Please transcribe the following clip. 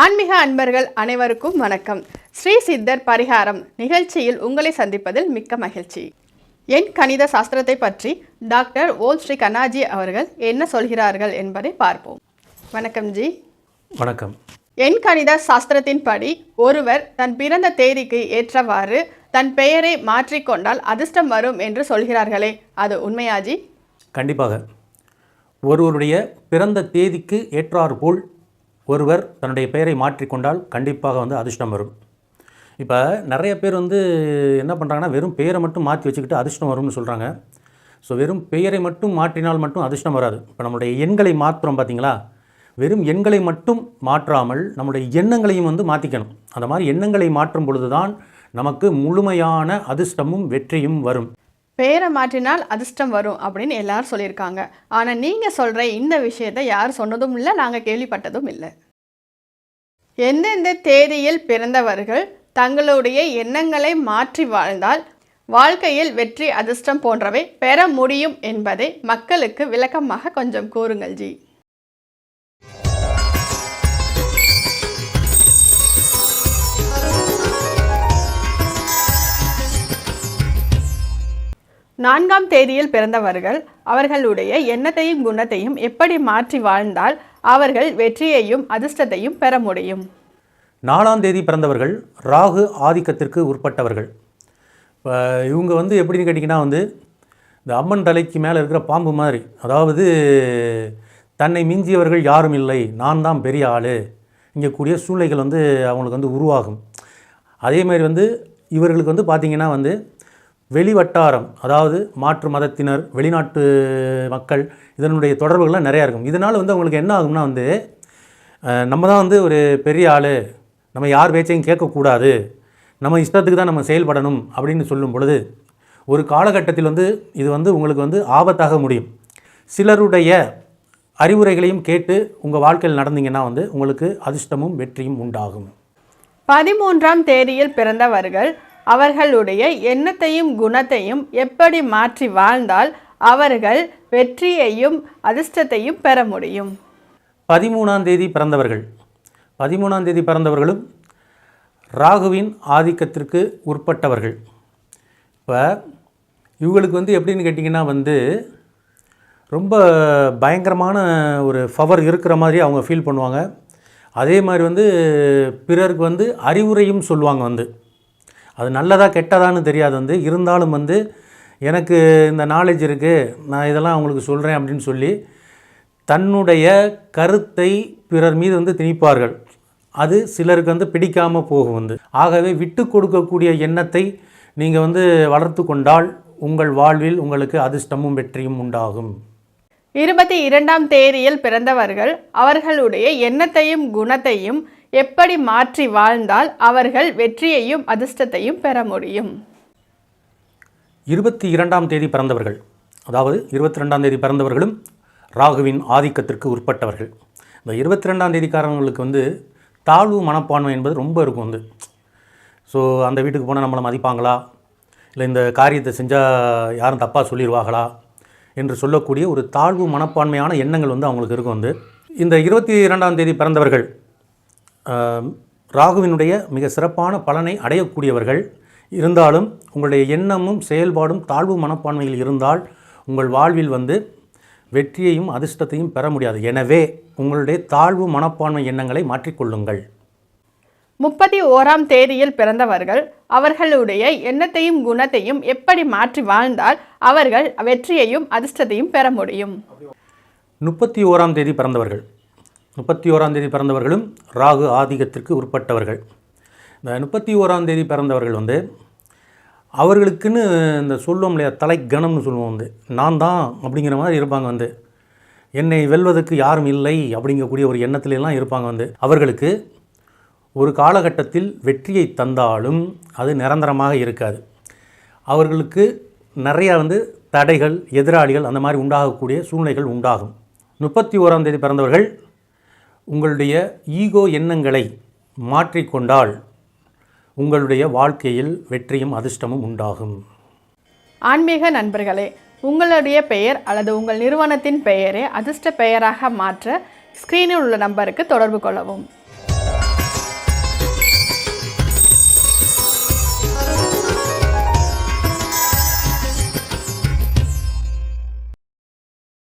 ஆன்மீக அன்பர்கள் அனைவருக்கும் வணக்கம். ஸ்ரீ சித்தர் பரிகாரம் நிகழ்ச்சியில் உங்களை சந்திப்பதில் மிக்க மகிழ்ச்சி. என் கணித சாஸ்திரத்தை பற்றி டாக்டர் ஓம் ஸ்ரீ கண்ணாஜி அவர்கள் என்ன சொல்கிறார்கள் என்பதை பார்ப்போம். வணக்கம் ஜி. வணக்கம். என் கணித சாஸ்திரத்தின்படி ஒருவர் தன் பிறந்த தேதிக்கு ஏற்றவாறு தன் பெயரை மாற்றிக்கொண்டால் அதிர்ஷ்டம் வரும் என்று சொல்கிறார்களே. அது உண்மையாஜி கண்டிப்பாக. ஒருவருடைய பிறந்த தேதிக்கு ஏற்றாற்போல் ஒருவர் தன்னுடைய பெயரை மாற்றிக்கொண்டால் கண்டிப்பாக வந்து அதிர்ஷ்டம் வரும். இப்போ நிறைய பேர் வந்து என்ன பண்ணுறாங்கன்னா வெறும் பெயரை மட்டும் மாற்றி வச்சுக்கிட்டு அதிர்ஷ்டம் வரும்னு சொல்கிறாங்க ஸோ வெறும் பெயரை மட்டும் மாற்றினால் மட்டும் அதிர்ஷ்டம் வராது. இப்போ நம்மளுடைய எண்களை மாற்றுறோம் பார்த்தீங்களா வெறும் எண்களை மட்டும் மாற்றாமல் நம்முடைய எண்ணங்களையும் வந்து மாற்றிக்கணும் அந்த மாதிரி எண்ணங்களை மாற்றும் பொழுது தான் நமக்கு முழுமையான அதிர்ஷ்டமும் வெற்றியும் வரும். பேரை மாற்றினால் அதிர்ஷ்டம் வரும் அப்படின்னு எல்லாரும் சொல்லியிருக்காங்க. ஆனால் நீங்கள் சொல்கிற இந்த விஷயத்தை யார் சொன்னதும் இல்லை நாங்கள் கேள்விப்பட்டதும் இல்லை. எந்தெந்த தேதியில் பிறந்தவர்கள் தங்களுடைய எண்ணங்களை மாற்றி வாழ்ந்தால் வாழ்க்கையில் வெற்றி அதிர்ஷ்டம் போன்றவை பெற முடியும் என்பதை மக்களுக்கு விளக்கமாக கொஞ்சம் கூறுங்கள் ஜி. நான்காம் தேதியில் பிறந்தவர்கள் அவர்களுடைய எண்ணத்தையும் குணத்தையும் எப்படி மாற்றி வாழ்ந்தால் அவர்கள் வெற்றியையும் அதிர்ஷ்டத்தையும் பெற முடியும். நாலாம் தேதி பிறந்தவர்கள் ராகு ஆதிக்கத்திற்கு உட்பட்டவர்கள். இப்போ இவங்க வந்து எப்படின்னு கேட்டிங்கன்னா வந்து இந்த அம்மன் தலைக்கு மேலே இருக்கிற பாம்பு மாதிரி. அதாவது தன்னை மிஞ்சியவர்கள் யாரும் இல்லை நான் தான் பெரிய ஆள். இங்கே கூடிய சூழ்நிலைகள் வந்து அவங்களுக்கு வந்து உருவாகும். அதே மாதிரி வந்து இவர்களுக்கு வந்து பார்த்திங்கன்னா வந்து வெளிவட்டாரம் அதாவது மாற்று மதத்தினர் வெளிநாட்டு மக்கள் இதனுடைய தொடர்புகள்லாம் நிறையா இருக்கும். இதனால் வந்து அவங்களுக்கு என்ன ஆகும்னா வந்து நம்ம தான் வந்து ஒரு பெரிய ஆள். நம்ம யார் பேச்சையும் கேட்கக்கூடாது. நம்ம இஷ்டத்துக்கு தான் நம்ம செயல்படணும் அப்படின்னு சொல்லும் பொழுது ஒரு காலகட்டத்தில் வந்து இது வந்து உங்களுக்கு வந்து ஆபத்தாக முடியும். சிலருடைய அறிவுரைகளையும் கேட்டு உங்கள் வாழ்க்கையில் நடந்தீங்கன்னா வந்து உங்களுக்கு அதிர்ஷ்டமும் வெற்றியும் உண்டாகும். பதிமூன்றாம் தேதியில் பிறந்தவர்கள் அவர்களுடைய எண்ணத்தையும் குணத்தையும் எப்படி மாற்றி வாழ்ந்தால் அவர்கள் வெற்றியையும் அதிர்ஷ்டத்தையும் பெற முடியும்? பதிமூணாம் தேதி பிறந்தவர்கள். பதிமூணாம் தேதி பிறந்தவர்களும் ராகுவின் ஆதிக்கத்திற்கு உட்பட்டவர்கள். இப்போ இவங்களுக்கு வந்து எப்படின்னு கேட்டிங்கன்னா வந்து ரொம்ப பயங்கரமான ஒரு பவர் இருக்கிற மாதிரி அவங்க ஃபீல் பண்ணுவாங்க. அதே மாதிரி வந்து பிறருக்கு வந்து அறிவுரையும் சொல்லுவாங்க வந்து. அது நல்லதா கெட்டதான்னு தெரியாது வந்து. இருந்தாலும் வந்து எனக்கு இந்த நாலேஜ் இருக்குது நான் இதெல்லாம் அவங்களுக்கு சொல்கிறேன் அப்படின்னு சொல்லி தன்னுடைய கருத்தை பிறர் மீது வந்து திணிப்பார்கள். அது சிலருக்கு வந்து பிடிக்காமல் போகும் வந்து. ஆகவே விட்டு கொடுக்கக்கூடிய எண்ணத்தை நீங்கள் வந்து வளர்த்து கொண்டால் உங்கள் வாழ்வில் உங்களுக்கு அதிர்ஷ்டமும் வெற்றியும் உண்டாகும். இருபத்தி இரண்டாம் தேதியில் பிறந்தவர்கள் அவர்களுடைய எண்ணத்தையும் குணத்தையும் எப்படி மாற்றி வாழ்ந்தால் அவர்கள் வெற்றியையும் அதிர்ஷ்டத்தையும் பெற முடியும்? இருபத்தி இரண்டாம் தேதி பிறந்தவர்கள் அதாவது இருபத்தி ரெண்டாம் தேதி பிறந்தவர்களும் ராகுவின் ஆதிக்கத்திற்கு உட்பட்டவர்கள். இந்த இருபத்தி ரெண்டாம் தேதிக்காரங்களுக்கு வந்து தாழ்வு மனப்பான்மை என்பது ரொம்ப இருக்கும் வந்து. ஸோ அந்த வீட்டுக்கு போனால் நம்மளை மதிப்பாங்களா? இல்லை இந்த காரியத்தை செஞ்சால் யாரும் தப்பாக சொல்லிடுவாங்களா என்று சொல்லக்கூடிய ஒரு தாழ்வு மனப்பான்மையான எண்ணங்கள் வந்து அவங்களுக்கு இருக்கும் வந்து. இந்த இருபத்தி இரண்டாம் தேதி பிறந்தவர்கள் ராகுவினுடைய மிக சிறப்பான பலனை அடையக்கூடியவர்கள் இருந்தாலும் உங்களுடைய எண்ணமும் செயல்பாடும் தாழ்வு மனப்பான்மையில் இருந்தால் உங்கள் வாழ்வில் வந்து வெற்றியையும் அதிர்ஷ்டத்தையும் பெற முடியாது. எனவே உங்களுடைய தாழ்வு மனப்பான்மை எண்ணங்களை மாற்றிக்கொள்ளுங்கள். முப்பத்தி ஓராம் தேதியில் பிறந்தவர்கள் அவர்களுடைய எண்ணத்தையும் குணத்தையும் எப்படி மாற்றி வாழ்ந்தால் அவர்கள் வெற்றியையும் அதிர்ஷ்டத்தையும் பெற முடியும். முப்பத்தி ஓராம் தேதி பிறந்தவர்கள். முப்பத்தி ஓராம் தேதி பிறந்தவர்களும் ராகு ஆதிக்கத்திற்கு உட்பட்டவர்கள். இந்த முப்பத்தி ஓராம் தேதி பிறந்தவர்கள் வந்து அவர்களுக்குன்னு இந்த சொல்லுவோம் இல்லையா தலை கணம்னு சொல்லுவோம் வந்து நான் தான் அப்படிங்கிற மாதிரி இருப்பாங்க வந்து. என்னை வெல்வதற்கு யாரும் இல்லை அப்படிங்கக்கூடிய ஒரு எண்ணத்துலலாம் இருப்பாங்க வந்து. அவர்களுக்கு ஒரு காலகட்டத்தில் வெற்றியை தந்தாலும் அது நிரந்தரமாக இருக்காது. அவர்களுக்கு நிறையா வந்து தடைகள் எதிராளிகள் அந்த மாதிரி உண்டாகக்கூடிய சூழ்நிலைகள் உண்டாகும். முப்பத்தி ஓராம் தேதி பிறந்தவர்கள் உங்களுடைய ஈகோ எண்ணங்களை மாற்றிக்கொண்டால் உங்களுடைய வாழ்க்கையில் வெற்றியும் அதிர்ஷ்டமும் உண்டாகும். ஆன்மீக நண்பர்களே உங்களுடைய பெயர் அல்லது உங்கள் நிறுவனத்தின் பெயரை அதிர்ஷ்ட பெயராக மாற்ற ஸ்க்ரீனில் உள்ள நம்பருக்கு தொடர்பு கொள்ளவும்.